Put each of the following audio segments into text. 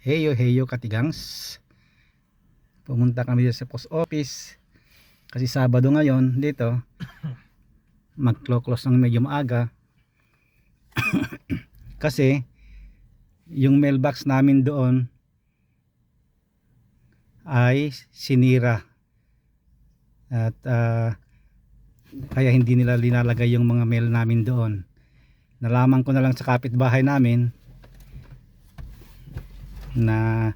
Heyo heyo katigangs. Pumunta kami sa post office. Kasi Sabado ngayon dito. Mag-close ng medyo maaga. kasi yung mailbox namin doon ay sinira. At ah, kaya hindi nila linalagay yung mga mail namin doon. Nalaman ko na lang sa kapitbahay namin na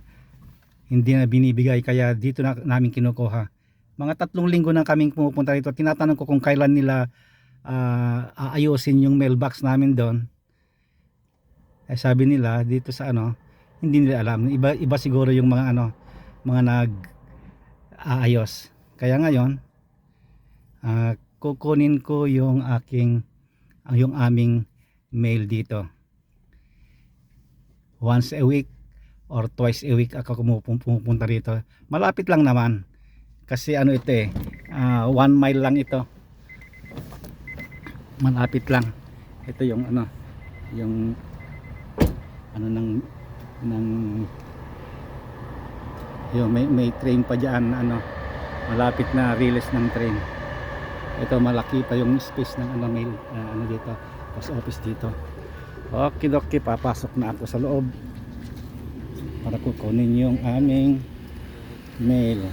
hindi na binibigay kaya dito na namin kinukuha. Mga tatlong linggo na kaming pumupunta rito. Tinatanong ko kung kailan nila ah, aayusin yung mailbox namin doon. Eh, sabi nila dito sa ano, hindi nila alam. Iba iba siguro yung mga ano, mga nag aayos. Kaya ngayon, ah, kukunin ko yung aking yung aming mail dito. Once a week or twice a week ako pumupunta rito. Malapit lang naman. Kasi ano ito eh, ah, one mile lang ito. Malapit lang. Ito yung ano, yung ano ng ng yung may, may train pa diyan ano malapit na release ng train ito malaki pa yung space ng ano mail ah, ano dito post office dito okay dokie papasok na ako sa loob para kukunin yung aming mail.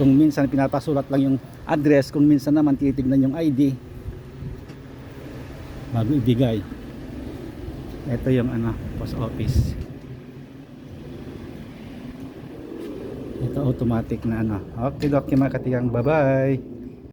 Kung minsan pinapasulat lang yung address kung minsan naman titignan yung ID bago ibigay ito yung ano post office. Ito automatic na ano. Okay dokie mga katigang bye bye